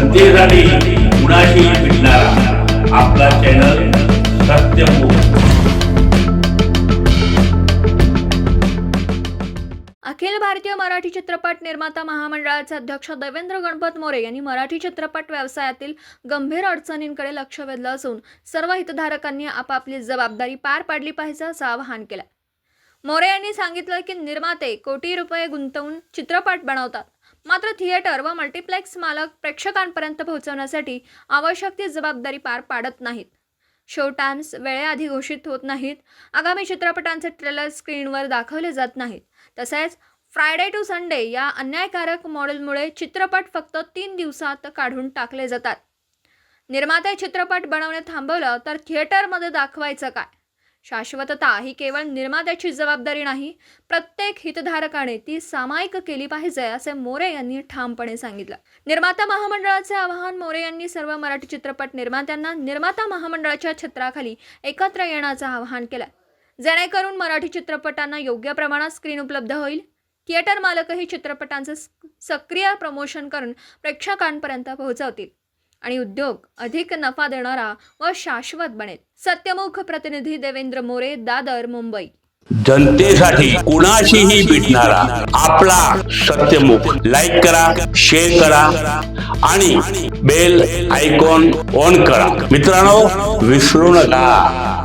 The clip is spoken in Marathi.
जनतेसाठी कुणाशी भेटणारा. आपला चॅनल अखिल भारतीय मराठी चित्रपट निर्माता महामंडळाचे अध्यक्ष देवेंद्र गणपत मोरे यांनी मराठी चित्रपट व्यवसायातील गंभीर अडचणींकडे लक्ष वेधलं असून सर्व हितधारकांनी आपापली जबाबदारी पार पाडली पाहिजे असं आवाहन केलं मोरे यांनी सांगितलं की निर्माते कोटी रुपये गुंतवून चित्रपट बनवतात. मात्र थिएटर व मल्टिप्लेक्स मालक प्रेक्षकांपर्यंत पोहोचवण्यासाठी आवश्यक ती जबाबदारी पार पाडत नाहीत. शो टाइम्स वेळेआधी घोषित होत नाहीत. आगामी चित्रपटांचे ट्रेलर स्क्रीनवर दाखवले जात नाहीत. तसेच फ्रायडे टू संडे या अन्यायकारक मॉडेलमुळे चित्रपट फक्त तीन दिवसात काढून टाकले जातात. निर्माते चित्रपट बनवणे थांबवलं तर थिएटरमध्ये दाखवायचं काय? शाश्वतता ही केवळ निर्मात्याची जबाबदारी नाही प्रत्येक हितधारकाने ती सामायिक केली पाहिजे असे मोरे यांनी ठामपणे सांगितलं. निर्माता महामंडळाचे आवाहन मोरे यांनी सर्व मराठी चित्रपट निर्मात्यांना निर्माता महामंडळाच्या छत्राखाली एकत्र येण्याचं आवाहन केलं. जेणेकरून मराठी चित्रपटांना योग्य प्रमाणात स्क्रीन उपलब्ध होईल. थिएटर मालकही चित्रपटांचं स- सक्रिय प्रमोशन करून प्रेक्षकांपर्यंत पोहोचवतील. आणि उद्योग अधिक नफा देणारा व शाश्वत बनेल. सत्यमुख प्रतिनिधी देवेंद्र मोरे दादर मुंबई. जनतेसाठी कुणाशीही भेटणारा आपला सत्यमुख. लाईक करा शेअर करा आणि बेल आयकॉन ऑन करा. मित्रांनो विसरू नका.